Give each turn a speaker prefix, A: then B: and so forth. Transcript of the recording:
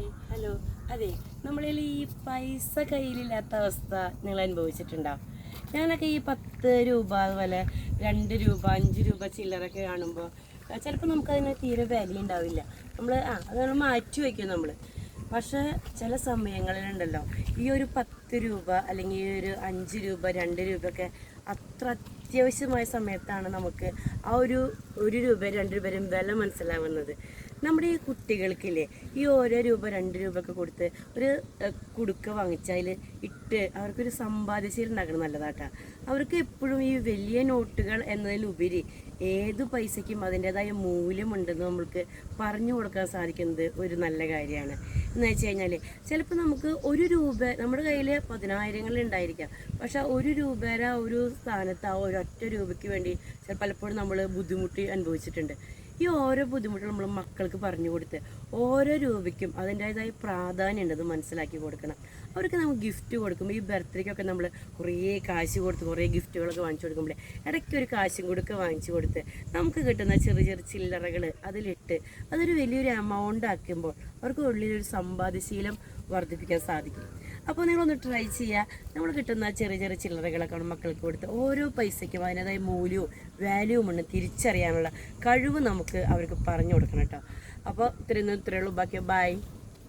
A: Hi hello അതെ നമ്മളിൽ ഈ പൈസ കയ്യിലില്ലാത്ത അവസ്ഥ നിങ്ങൾ അനുഭവിച്ചിട്ടുണ്ടോ? ഞാനൊക്കെ ഈ പത്ത് രൂപ അതുപോലെ രണ്ട് രൂപ അഞ്ച് രൂപ ചില്ലറൊക്കെ കാണുമ്പോൾ ചിലപ്പോൾ നമുക്കതിന് തീരെ വില ഉണ്ടാവില്ല. നമ്മൾ ആ അത് മാറ്റി വയ്ക്കും നമ്മൾ പക്ഷേ ചില സമയങ്ങളിലുണ്ടല്ലോ ഈ ഒരു പത്ത് രൂപ അല്ലെങ്കിൽ ഈ ഒരു അഞ്ച് രൂപ രണ്ട് രൂപയൊക്കെ അത്ര അത്യാവശ്യമായ സമയത്താണ് നമുക്ക് ആ ഒരു ഒരു രൂപ രണ്ട് രൂപയും വില മനസ്സിലാവുന്നത്. നമ്മുടെ ഈ കുട്ടികൾക്കില്ലേ ഈ ഓരോ രൂപ രണ്ട് രൂപ ഒക്കെ കൊടുത്ത് ഒരു കുടുക്ക വാങ്ങിച്ചതിൽ ഇട്ട് അവർക്കൊരു സമ്പാദ്യശീലം ഉണ്ടാക്കണം നല്ലതാട്ടാ. അവർക്ക് എപ്പോഴും ഈ വലിയ നോട്ടുകൾ എന്നതിലുപരി ഏത് പൈസയ്ക്കും അതിന്റെതായ മൂല്യമുണ്ടെന്ന് നമ്മൾക്ക് പറഞ്ഞു കൊടുക്കാൻ സാധിക്കുന്നത് ഒരു നല്ല കാര്യമാണ്. എന്ന് വെച്ച് കഴിഞ്ഞാൽ ചിലപ്പോൾ നമുക്ക് ഒരു രൂപ നമ്മുടെ കയ്യിൽ പതിനായിരങ്ങൾ ഉണ്ടായിരിക്കാം. പക്ഷേ ഒരു രൂപയുടെ ഒരു സ്ഥാനത്ത് ആ ഒരൊറ്റ രൂപയ്ക്ക് വേണ്ടി പലപ്പോഴും നമ്മൾ ബുദ്ധിമുട്ടി അനുഭവിച്ചിട്ടുണ്ട്. ഈ ഓരോ ബുദ്ധിമുട്ടും നമ്മൾ മക്കൾക്ക് പറഞ്ഞു കൊടുത്ത് ഓരോ രൂപയ്ക്കും അതിന്റെതായ പ്രാധാന്യം ഉണ്ടത് മനസ്സിലാക്കി കൊടുക്കണം. അവർക്ക് നമ്മൾ ഗിഫ്റ്റ് കൊടുക്കുമ്പോൾ ഈ ബർത്ത്ഡേക്കൊക്കെ നമ്മൾ കുറേ കാശ് കൊടുത്ത് കുറേ ഗിഫ്റ്റുകളൊക്കെ വാങ്ങിച്ചു കൊടുക്കുമ്പോൾ ഇടയ്ക്ക് ഒരു കാശും കൊടുക്കുക വാങ്ങിച്ചു കൊടുത്ത് നമുക്ക് കിട്ടുന്ന ചെറിയ ചെറിയ ചില്ലറകൾ അതിലിട്ട് അതൊരു വലിയൊരു എമൗണ്ട് ആക്കുമ്പോൾ അവർക്ക് ഉള്ളിലൊരു സമ്പാദ്യശീലം വർദ്ധിപ്പിക്കാൻ സാധിക്കും. അപ്പോൾ നിങ്ങളൊന്ന് ട്രൈ ചെയ്യുക നമ്മൾ കിട്ടുന്ന ചെറിയ ചെറിയ ചില്ലറകളൊക്കെ മക്കൾക്ക് കൊടുത്ത് ഓരോ പൈസയ്ക്കും അതിന്റെതായ മൂല്യവും വാല്യൂവും ഉണ്ട് തിരിച്ചറിയാനുള്ള കഴിവ് നമുക്ക് അവർക്ക് പറഞ്ഞു കൊടുക്കണം കേട്ടോ. അപ്പോൾ ഇത്രയൊന്നും ഇത്രയുള്ളൂ ബാക്കി ബൈ